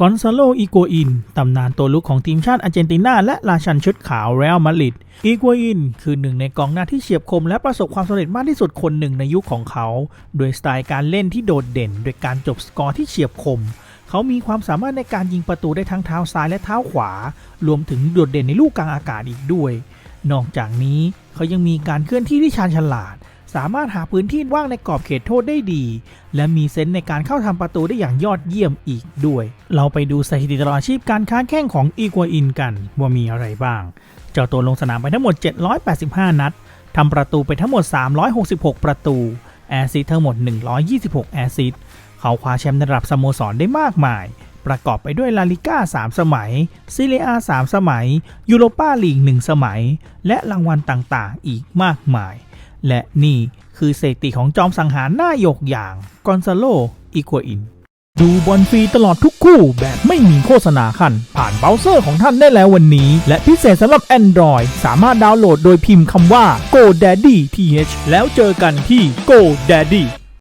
กอนซาโล อีกัวอิน ตำนานตัวลุกของทีมชาติอาร์เจนตินาและราชันชุดขาวเรอัลมาดริด อีกัวอิน คือหนึ่งในกองหน้าที่เฉียบคมและประสบความสำเร็จมากที่สุดคนหนึ่งในยุคของเขา โดยสไตล์การเล่นที่โดดเด่น โดยการจบสกอร์ที่เฉียบคม เขามีความสามารถในการยิงประตูได้ทั้งเท้าซ้ายและเท้าขวา รวมถึงโดดเด่นในลูกกลางอากาศอีกด้วย นอกจากนี้เขายังมีการเคลื่อนที่ที่ชาญฉลาด สามารถหาพื้นที่ว่างในกรอบเขตโทษได้ดี และมีเซนส์ในการเข้าทำประตูได้อย่างยอดเยี่ยมอีกด้วย เราไปดูสถิติตลอดชีพการค้าแข้งของอีกัวอินกันว่ามีอะไรบ้าง เจ้าตัวลงสนามไปทั้งหมด 785 นัดทำประตูไปทั้งหมด 366 ประตู แอซิสทั้งหมด 126 แอซิสเขาคว้าแชมป์ในระดับสโมสรได้มากมาย ประกอบไปด้วยลาลิก้า 3 สมัยซีเรียอา3สมัย ยูโรปาลีก 1 สมัย และรางวัลต่างๆ อีกมากมาย และนี่คือสถิติของจอมสังหารหน้าหยกอย่างกอนซาโลอีกัวอิน ดูบอลฟรีตลอดทุกคู่แบบไม่มีโฆษณาคัน ผ่านเบราว์เซอร์ของท่านได้แล้ววันนี้ และพิเศษสำหรับ Android สามารถดาวน์โหลดโดยพิมพ์คำว่า GoDaddy TH แล้วเจอกันที่ GoDaddy